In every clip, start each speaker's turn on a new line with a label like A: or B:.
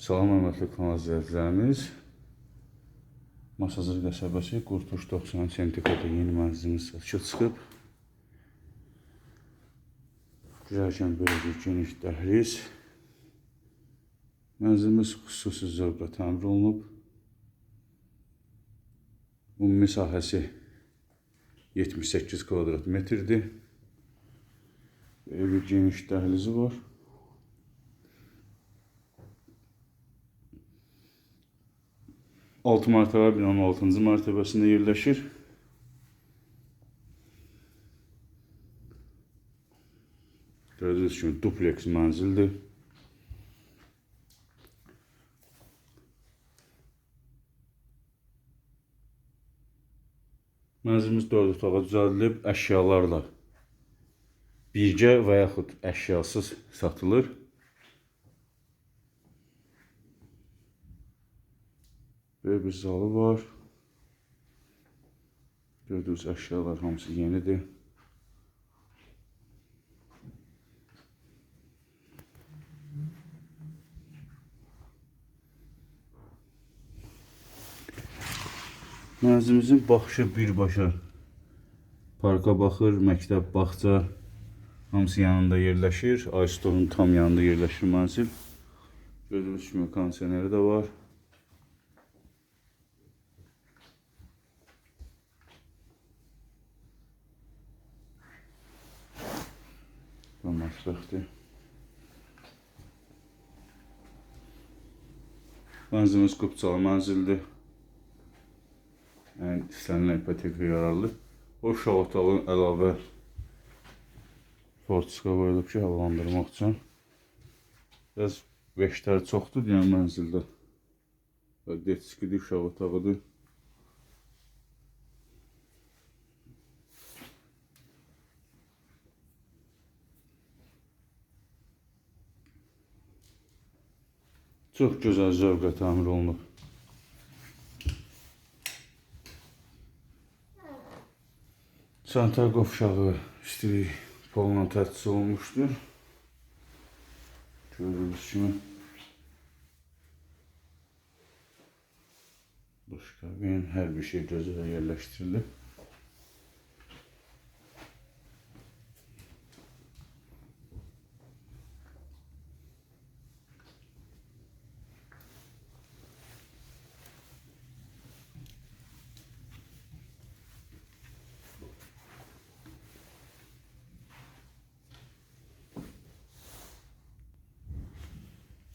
A: Salam hörmətli kanal izləyicilərimiz. Masazır qəsəbəsi Qurtuş 90 sentikada yeni mənzilimiz satışa çıxıb. Girərkən belə bir geniş dəhliz. Mənzilimiz xüsusi zövqlə təmir olunub. Ümumi sahəsi 78 kvadrat metrdir. Belə bir geniş dəhlizi var. Altı mərtəbə binanın 6-cı mərtəbəsində yerləşir. Gördüyünüz kimi dupleks mənzildir. Mənzilimiz 4 otağa düzəldilib, əşyalarla birgə və yaxud əşyasız satılır. Böyle bir zalı var. Gördüğünüz eşyalar hamısı yenidir. Mənzilimizin baxışı birbaşa parka baxır, məktəb, bağça hamısı yanında yerləşir. Aystorun tam yanında yerləşir mənzil. Gördüyünüz kimi kondisioneri də var. Və mətbəxdir. Mənzilimiz qupçalı mənzildir. Yəni istənilən ipoteka yararlı. O uşaq otağı əlavə fortiska qoyulub ki, havalandırmaq üçün. Biraz veşlər çoxdur deyən mənzildə. Detskidir, uşaq otağıdır. Çox gözəl zövqlə təmir olunub. Çanta qovşağı istilik polla təchiz olunmuşdur. Gördüyünüz kimi. Duşkabin, hər bir şey gözəl yerləşdirilib.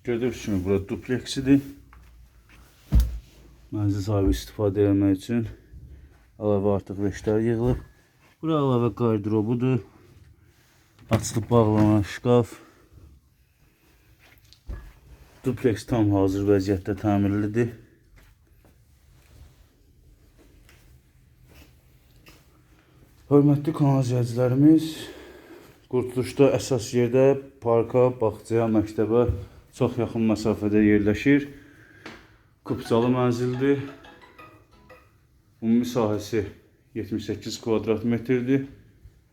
A: Gördüyünüz kimi bura dupleksidir. Mənzil sahibi istifadə etmək üçün əlavə artıq veşlər yığılıb. Bura əlavə qardırobudur. Açılıb bağlanan şkaf. Dupleks tam hazır vəziyyətdə təmirlidir. Hörmətli kanal izləyicilərimiz, Qurtuluşda əsas yerdə parka, bağçaya, məktəbə çox yaxın məsafədə yerləşir. Kupçalı mənzildir. Ümumi sahəsi 78 kvadrat metrdir.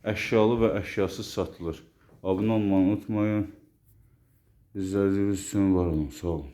A: Əşyalı və əşyasız satılır. Abunə olmayı unutmayın. İzlədiyiniz üçün var olun, sağ olun.